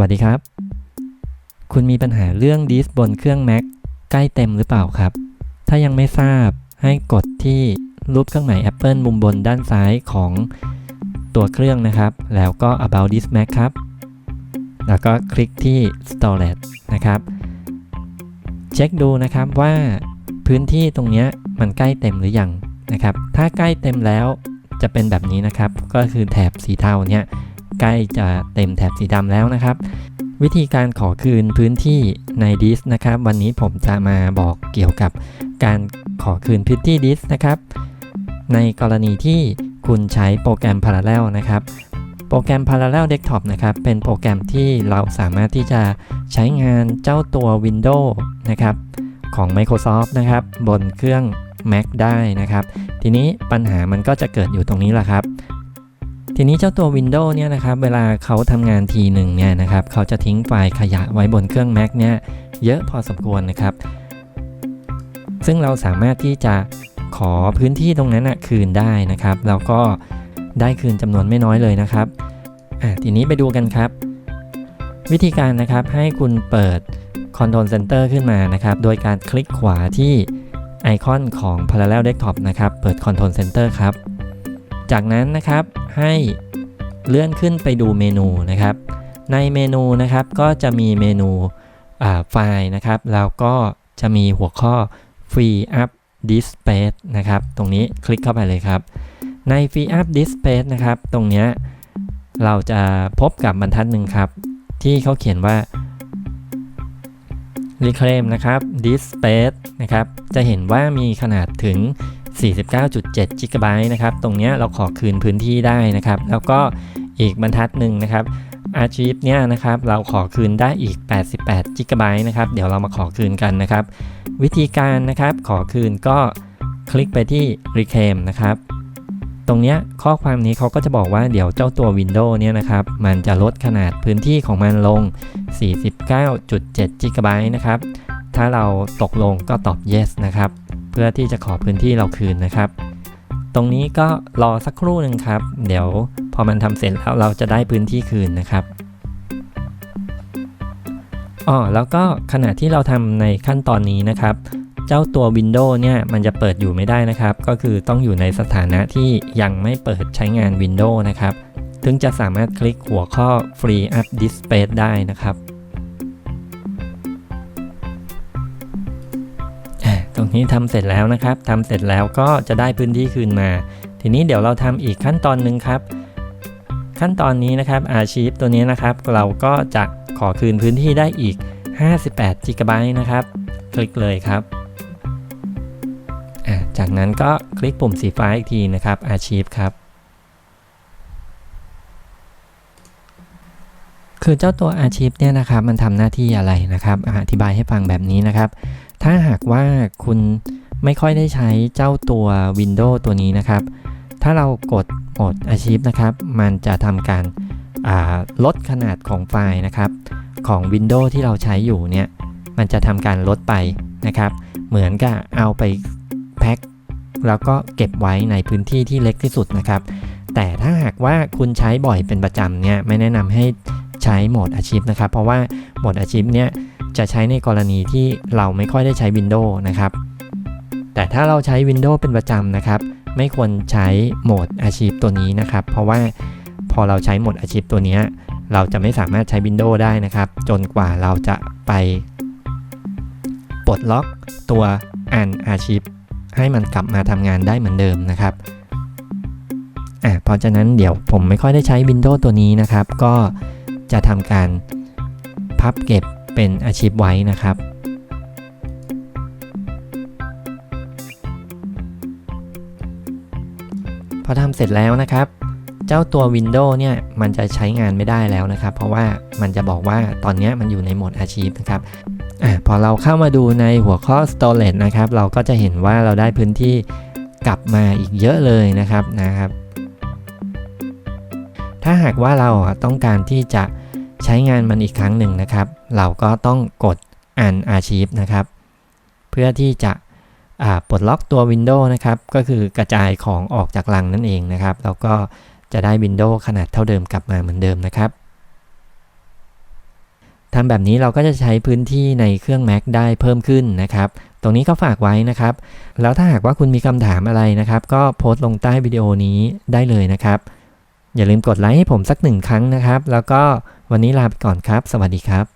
วัสดีครับ คุณมีปัญหาเรื่องดิสบนเครื่อง Mac ใกล้เต็มหรือเปล่าครับ ถ้ายังไม่ทราบให้กดที่รูปเครื่องหมาย Apple มุมบนด้านซ้ายของตัวเครื่องนะครับ แล้วก็ about this Mac ครับ แล้วก็คลิกที่ storage นะครับ เช็คดูนะครับว่าพื้นที่ตรงนี้มันใกล้เต็มหรือยังนะครับ ถ้าใกล้เต็มแล้วจะเป็นแบบนี้นะครับ ก็คือแถบสีเทาเนี่ย ใกล้จะเต็มแถบสีดำแล้วนะครับ วิธีการขอคืนพื้นที่ในดิสนะครับ วันนี้ผมจะมาบอกเกี่ยวกับการขอคืนพื้นที่ดิสนะครับ ในกรณีที่คุณใช้โปรแกรม Parallel นะครับโปรแกรม Parallel Desktop นะครับ เป็นโปรแกรมที่เราสามารถที่จะใช้งานเจ้าตัว Windows นะครับของ Microsoft นะครับ บนเครื่อง Mac ได้นะครับ ทีนี้ปัญหามันก็จะเกิดอยู่ตรงนี้แหละครับ ทีนี้เจ้าตัว Windows เนี่ยนะครับเวลาเขาทำงานทีหนึ่งเนี่ยนะครับเขาจะทิ้งไฟล์ขยะไว้บนเครื่อง Mac เนี่ยเยอะพอสมควรนะครับ ซึ่งเราสามารถที่จะขอพื้นที่ตรงนั้นนะคืนได้นะครับแล้วก็ได้คืนจำนวนไม่น้อยเลยนะครับทีนี้ไปดูกันครับ วิธีการนะครับให้คุณเปิด Control Center ขึ้นมานะครับโดยการคลิกขวาที่ไอคอนของ Parallel Desktop นะครับ เปิด Control Center ครับ จากนั้นนะครับให้เลื่อนขึ้นไปดูเมนูนะครับ ในเมนูนะครับก็จะมีเมนูไฟล์นะครับ แล้วก็จะมีหัวข้อ Free Up Disk Space นะครับ ตรงนี้คลิกเข้าไปเลยครับ ใน Free Up Disk Space นะครับ ตรงนี้เราจะพบกับบรรทัดหนึ่งครับ ที่เขาเขียนว่า Reclaim นะครับ Disk Space นะครับ จะเห็นว่ามีขนาดถึง 49.7 GB นะครับ ตรงนี้เราขอคืนพื้นที่ได้นะครับ แล้วก็อีกบรรทัดหนึ่งนะครับ Archive เนี่ยนะครับเราขอคืนได้อีก 88 GB นะครับ เดี๋ยวเรามาขอคืนกันนะครับ วิธีการนะครับขอคืนก็คลิกไปที่ Reclaim นะครับ ตรงนี้ข้อความนี้เขาก็จะบอกว่าเดี๋ยวเจ้าตัว Windows เนี่ยนะครับ มันจะลดขนาดพื้นที่ของมันลง 49.7 GB นะครับ ถ้าเราตกลงก็ตอบ yes นะครับ พื่อที่จะขอพื้นที่เราคืนนะครับ ตรงนี้ก็รอสักครู่หนึ่งครับ เดี๋ยวพอมันทำเสร็จแล้วเราจะได้พื้นที่คืนนะครับอ๋อแล้วก็ขณะที่เราทำในขั้นตอนนี้นะครับ เจ้าตัว Windows เนี่ยมันจะเปิดอยู่ไม่ได้นะครับ ก็คือต้องอยู่ในสถานะที่ยังไม่เปิดใช้งาน Windows นะครับ ถึงจะสามารถคลิกหัวข้อ Free Up Disk Space ได้นะครับ ตรงนี้ทำเสร็จแล้วนะครับทำเสร็จแล้วก็จะได้พื้นที่คืนมา ทีนี้เดี๋ยวเราทำอีกขั้นตอนหนึ่งครับ ขั้นตอนนี้นะครับอาชีพตัวนี้นะครับ เราก็จะขอคืนพื้นที่ได้อีก 58 GB นะครับ คลิกเลยครับจากนั้นก็คลิกปุ่มสีฟ้าอีกทีนะครับอาชีพครับ คือเจ้าตัวอาชีพเนี่ยนะครับมันทำหน้าที่อะไรนะครับอธิบายให้ฟังแบบนี้นะครับ ถ้าหากว่าคุณไม่ค่อยได้ใช้เจ้าตัว Windows ตัวนี้นะครับ ถ้าเรากดโหมดอาชีพนะครับ มันจะทำการลดขนาดของไฟล์นะครับ ของ Windows ที่เราใช้อยู่เนี่ย มันจะทำการลดไปนะครับ เหมือนกับเอาไปแพ็คแล้วก็เก็บไว้ในพื้นที่ที่เล็กที่สุดนะครับ แต่ถ้าหากว่าคุณใช้บ่อยเป็นประจำเนี่ยไม่แนะนำให้ใช้โหมดอาชีพนะครับ เพราะว่าโหมดอาชีพเนี่ย จะใช้ในกรณีที่เราไม่ค่อยได้ใช้ Windows นะครับ แต่ถ้าเราใช้ Windows เป็นประจำนะครับ ไม่ควรใช้โหมดอาชีพตัวนี้นะครับ เพราะว่าพอเราใช้โหมดอาชีพตัวนี้เราจะไม่สามารถใช้ Windows ได้นะครับ จนกว่าเราจะไปปลดล็อกตัวอันอาชีพให้มันกลับมาทำงานได้เหมือนเดิมนะครับอะเพราะฉะนั้นเดี๋ยวผมไม่ค่อยได้ใช้ Windows ตัวนี้นะครับ ก็จะทำการพับเก็บ เป็นอาชีพไว้นะครับพอทำเสร็จแล้วนะครับ เจ้าตัว Windows เนี่ยมันจะใช้งานไม่ได้แล้วนะครับ เพราะว่ามันจะบอกว่าตอนนี้มันอยู่ในโหมดอาชีพนะครับอพอเราเข้ามาดูในหัวข้อ storage นะครับ เราก็จะเห็นว่าเราได้พื้นที่กลับมาอีกเยอะเลยนะครับนะครับ ถ้าหากว่าเราต้องการที่จะ ใช้งานมันอีกครั้งหนึ่งนะครับ เราก็ต้องกดอ่านอาชีพนะครับ เพื่อที่จะปลดล็อกตัว Windows นะครับ ก็คือกระจายของออกจากลังนั่นเองนะครับ แล้วก็จะได้ Windows ขนาดเท่าเดิมกลับมาเหมือนเดิมนะครับทำแบบนี้เราก็จะใช้พื้นที่ในเครื่อง Mac ได้เพิ่มขึ้นนะครับ ตรงนี้ก็ฝากไว้นะครับ แล้วถ้าหากว่าคุณมีคำถามอะไรนะครับ ก็โพสต์ลงใต้วิดีโอนี้ได้เลยนะครับ อย่าลืมกดไลค์ให้ผมสักหนึ่งครั้งนะครับ แล้วก็วันนี้ลาไปก่อนครับ สวัสดีครับ